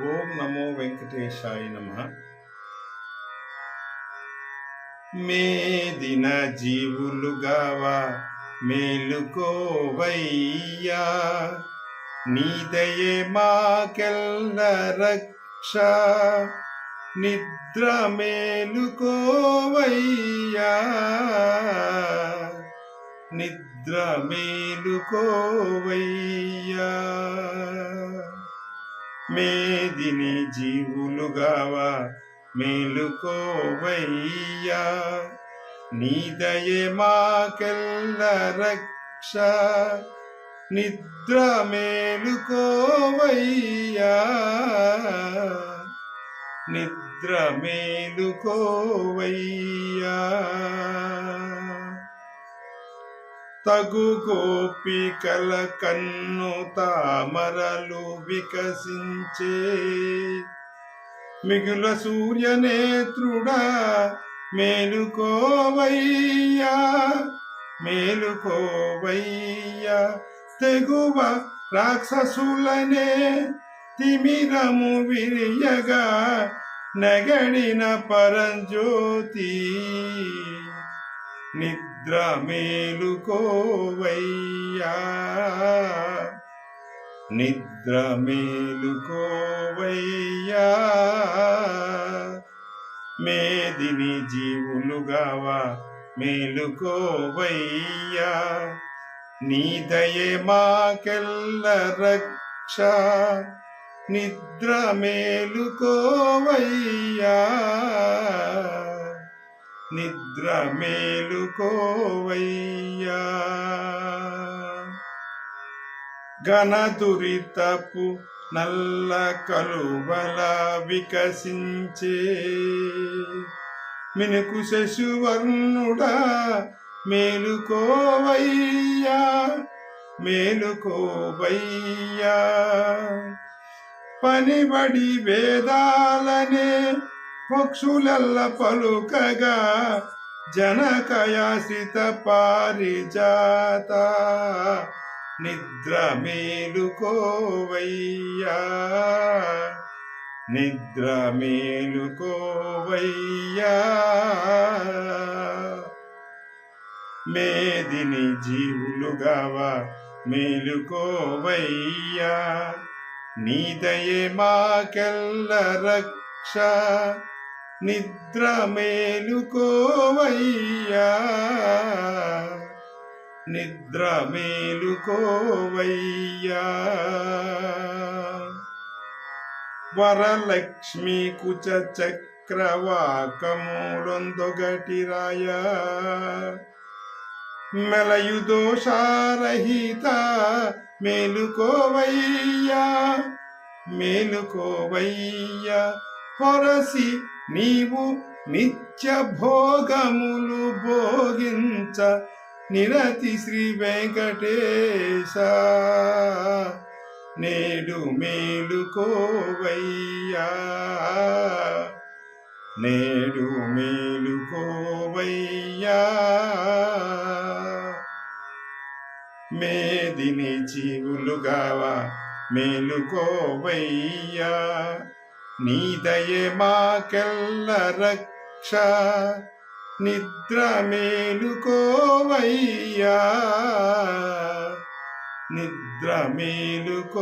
ఓం నమో వెంకటేశాయ నమ. మేదిన జీవులుగావా మేలుకోవయ్యా. నీదయే మాకెల్ల రక్ష నిద్ర మేలుకోవయ్యా. నిద్ర మేలుకోవయ్యా. మేదిని జీవులుగావా మేలుకోవయ్యా. నీదయే మాకెల్ల రక్ష నిద్ర మేలుకోవయ్యా. నిద్ర మేలుకోవయ్యా. తగు గోపికల కన్ను తామరలు వికసించే. మిగుల సూర్యనేత్రుడా మేలుకోవయ్యా మేలుకోవయ్యా. తెగువ రాక్షసులనే తిమిరము విరియగా నగడిన పరంజ్యోతి. నిద్ర మేలుకోవయ్యా నిద్ర మేలుకోవయ్యా మేదిని జీవులుగావా మేలుకోవయ్యా. నీదయే మాకెల్ల రక్ష. నిద్ర మేలుకోవయ్యా నిద్ర మేలుకోవయ్యా. ఘనదురితపు నల్ల కలువల వికసించే మినుకు శశువర్ణుడా మేలుకోవయ్యా మేలుకోవయ్యా. పనిబడి వేదాలనే పక్షులల్ల పలుకగా జనకయాసిత పారిజాత నిద్ర మేలుకోవయ్యా. నిద్ర మేలుకోవయ్యా. మేదిని జీవులుగావా మేలుకోవయ్యా. నీదయే మాకెల్ల రక్ష. నిద్ర మేలుకోవయ్యా నిద్ర మేలుకోవయ్యా వరలక్ష్మి కుచ చక్రవాకములొందొగటిరాయ మెలయు దోషారహిత మేలుకోవయ్యా. మేలుకోవయ్యా. పొరసి నీవు నిత్య భోగములు భోగించ నిరతి శ్రీ వెంకటేశ. నేడు మేలుకోవయ్యా నేడు మేలుకోవయ్యా మేదిని జీవులుగావా మేలుకోవయ్యా నీదయే మాకెల్ల రక్ష నిద్ర మేలుకోవయ్యా నిద్ర మేలుకోవయ్యా